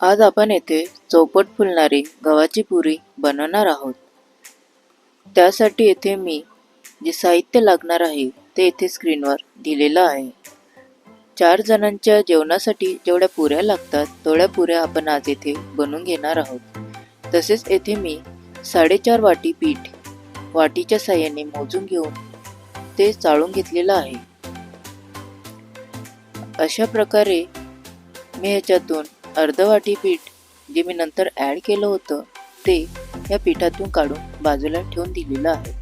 आज आपण येथे चौपट फुलणारी गव्हाची पुरी बनवणार आहोत. त्यासाठी येथे मी जे साहित्य लागणार आहे ते येथे स्क्रीनवर दिलेलं आहे. चार जणांच्या जेवणासाठी जेवढ्या पुऱ्या लागतात तेवढ्या पुऱ्या आपण आज येथे बनवून घेणार आहोत. तसेच येथे मी साडेचार वाटी पीठ वाटीच्या साह्याने मोजून घेऊन ते चाळून घेतलेलं आहे. अशा प्रकारे मी ह्याच्यातून अर्धवाटी पीठ जे मी नंतर ॲड केलं होतं ते या पिठातून काढून बाजूला ठेवून दिलेलं आहे.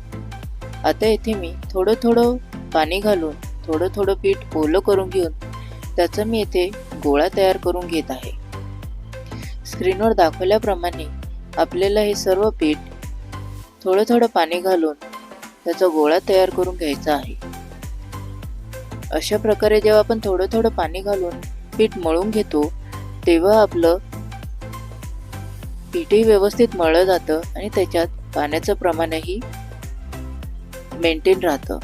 आता येथे मी थोडं थोडं पाणी घालून थोडं थोडं पीठ ओलं करून घेऊन त्याचा मी येथे गोळा तयार करून घेत आहे. स्क्रीनवर दाखवल्याप्रमाणे आपल्याला हे सर्व पीठ थोडं थोडं पाणी घालून त्याचा गोळा तयार करून घ्यायचा आहे. अशा प्रकारे जेव्हा आपण थोडं थोडं पाणी घालून पीठ मळून घेतो तेव्हा आपलं पीठही व्यवस्थित मळलं जातं आणि त्याच्यात पाण्याचं प्रमाणही मेंटेन राहतं.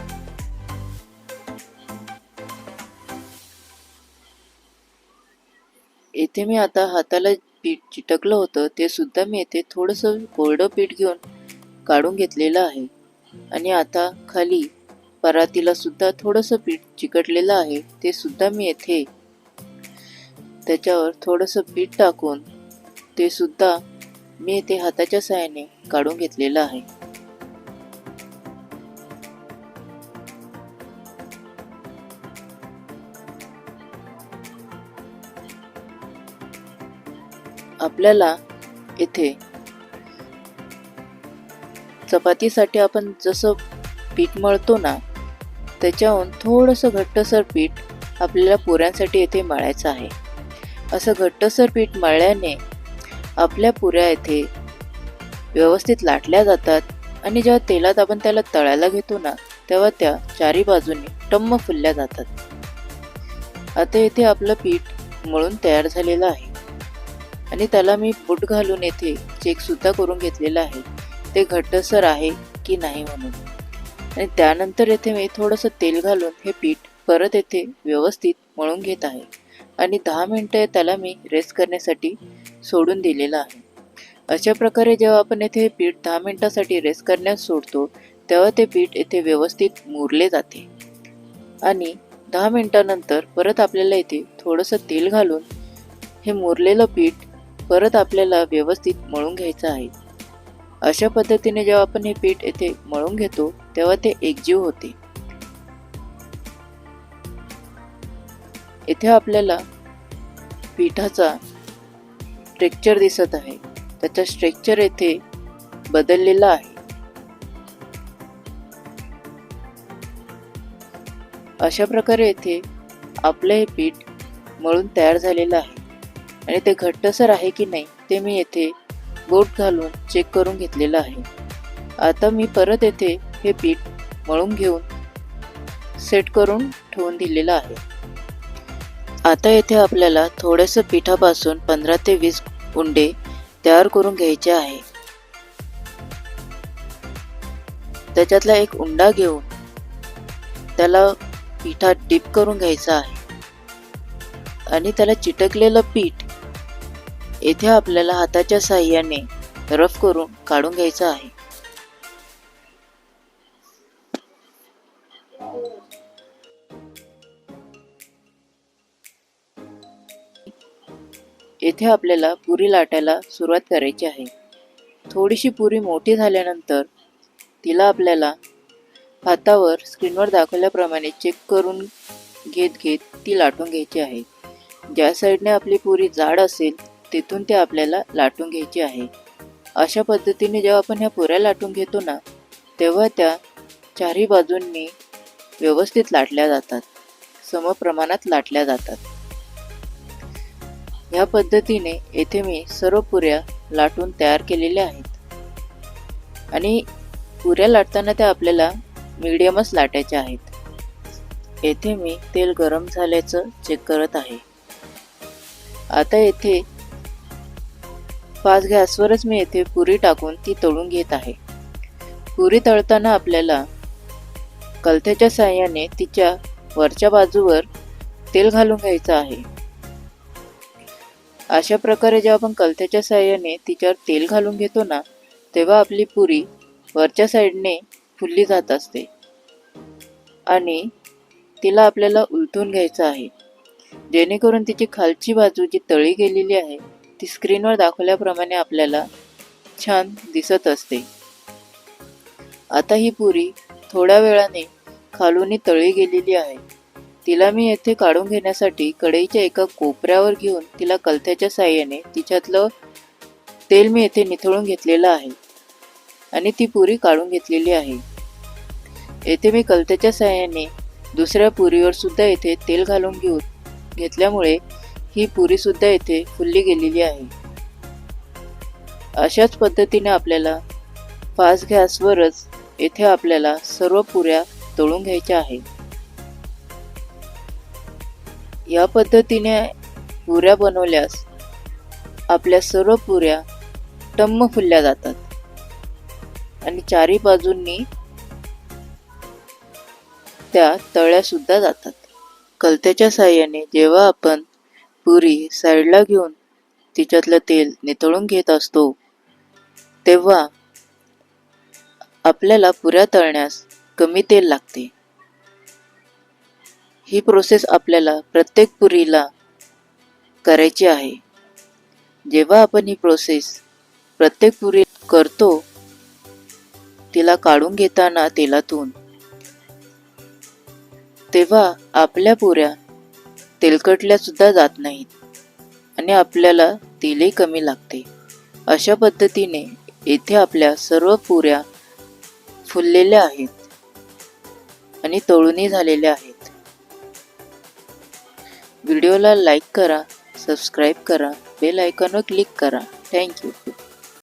येथे मी आता हाताला पीठ चिटकलं होतं ते सुद्धा मी येथे थोडंसं कोरडं पीठ घेऊन काढून घेतलेलं आहे. आणि आता खाली परातीला सुद्धा थोडंसं पीठ चिकटलेलं आहे ते सुद्धा मी येथे त्याच्यावर थोडंसं पीठ टाकून ते सुद्धा मी ते हाताच्या साहाय्याने काढून घेतलेलं आहे. आपल्याला येथे चपातीसाठी आपण जसं पीठ मळतो ना त्याच्याहून थोडंसं घट्टसर पीठ आपल्याला पोऱ्यांसाठी येथे मळायचं आहे. असं घट्टसर पीठ मळल्याने आपल्या पुऱ्या येथे व्यवस्थित लाटल्या जातात आणि जेव्हा तेलात आपण त्याला तळायला घेतो ना तेव्हा त्या चारी बाजूने टम्म फुलल्या जातात. आता येथे आपलं पीठ मळून तयार झालेलं आहे. आणि त्याला मी बूट घालून येथे चेकसुद्धा करून घेतलेलं आहे. ते घट्टसर आहे की नाही म्हणून. आणि त्यानंतर येथे मी थोडंसं तेल घालून हे पीठ परत येथे व्यवस्थित मळून घेत आहे. आणि दहा मिनटं त्याला मी रेस्ट करण्यासाठी सोडून दिलेलं आहे. अशा प्रकारे जेव्हा आपण येथे पीठ दहा मिनटासाठी रेस्ट करण्यास सोडतो तेव्हा ते पीठ येथे व्यवस्थित मुरले जाते. आणि दहा मिनटानंतर परत आपल्याला येथे थोडंसं तेल घालून हे मुरलेलं पीठ परत आपल्याला व्यवस्थित मळून घ्यायचं आहे. अशा पद्धतीने जेव्हा आपण हे पीठ येथे मळून घेतो तेव्हा ते एकजीव होते. येथे आपल्याला पिठाचा स्ट्रेक्चर दिसत आहे. त्याचा स्ट्रेक्चर येथे बदललेला आहे. अशा प्रकारे येथे आपले हे पीठ मळून तयार झालेलं आहे. आणि ते घट्टसर आहे की नाही ते मी येथे बोट घालून चेक करून घेतलेलं आहे. आता मी परत येथे हे पीठ मळून घेऊन सेट करून ठेवून दिलेलं आहे. आता येथे आपल्याला थोडंसं पिठापासून पंधरा ते वीस उंडे तयार करून घ्यायचे आहे. त्याच्यातला एक उंडा घेऊन त्याला पिठात डिप करून घ्यायचा आहे. आणि त्याला चिटकलेलं पीठ येथे आपल्याला हाताच्या साह्याने रफ करून काढून घ्यायचं आहे. येथे आपल्याला पुरी लाटायला सुरुवात करायची आहे. थोडीशी पुरी मोठी झाल्यानंतर तिला आपल्याला हातावर स्क्रीनवर दाखवल्याप्रमाणे चेक करून घेत घेत ती लाटून घ्यायची आहे. ज्या साईडने आपली पुरी जाड असेल तिथून ते आपल्याला लाटून घ्यायची आहे. अशा पद्धतीने जेव्हा आपण ह्या पुऱ्या लाटून घेतो ना तेव्हा त्या चारही बाजूंनी व्यवस्थित लाटल्या जातात. समप्रमाणात लाटल्या जातात. ह्या पद्धतीने येथे मी सर्व पुऱ्या लाटून तयार केलेल्या आहेत. आणि पुऱ्या लाटताना त्या आपल्याला मिडियमच लाटायच्या आहेत. येथे मी तेल गरम झाल्याचं चेक करत आहे. आता येथे पाच गॅसवरच मी येथे पुरी टाकून ती तळून घेत आहे. पुरी तळताना आपल्याला कलथ्याच्या साह्याने तिच्या वरच्या बाजूवर तेल घालून घ्यायचं आहे. अशा प्रकारे जेव्हा आपण कलथ्याच्या साह्याने तिच्यावर तेल घालून घेतो ना तेव्हा आपली पुरी वरच्या साईडने फुलली जात असते. आणि तिला आपल्याला उलटून घ्यायचं आहे. जेणेकरून तिची खालची बाजू जी तळी गेलेली आहे ती स्क्रीनवर दाखवल्याप्रमाणे आपल्याला छान दिसत असते. आता ही पुरी थोड्या वेळाने खालून तळी गेलेली आहे. तिला मी येथे काढून घेण्यासाठी कढईच्या एका कोपऱ्यावर घेऊन तिला कलथ्याच्या साह्याने तिच्यातलं तेल मी येथे निथळून घेतलेलं आहे आणि ती पुरी काढून घेतलेली आहे. येथे मी कलत्याच्या साह्याने दुसऱ्या पुरीवर सुद्धा येथे तेल घालून घेऊन घेतल्यामुळे ही पुरी सुद्धा येथे फुलली गेलेली आहे. अशाच पद्धतीने आपल्याला फास्ट गॅसवरच येथे आपल्याला सर्व पुऱ्या तळून घ्यायच्या आहेत. या पद्धतीने पुऱ्या बनवल्यास आपल्या सर्व पुऱ्या टम्म फुलल्या जातात. आणि चारी बाजूंनी त्या तळ्या सुद्धा जातात. कलत्याच्या साह्याने जेव्हा आपण पुरी साईडला घेऊन तिच्यातलं तेल नितळून घेत असतो तेव्हा आपल्याला पुऱ्या तळण्यास कमी तेल लागते. ही प्रोसेस आपल्याला प्रत्येक पुरीला करायची आहे. जेव्हा आपण ही प्रोसेस प्रत्येक पुरी करतो तिला काढून घेताना तेलातून तेव्हा आपल्या पुऱ्या तेलकटल्या सुद्धा जात नाहीत आणि आपल्याला तेलही कमी लागते. अशा पद्धतीने येथे आपल्या सर्व पुऱ्या फुललेल्या आहेत आणि तळूनही झालेल्या आहेत. व्हिडिओला लाईक करा सबस्क्राईब करा बेल आयकॉनवर क्लिक करा. थँक्यू.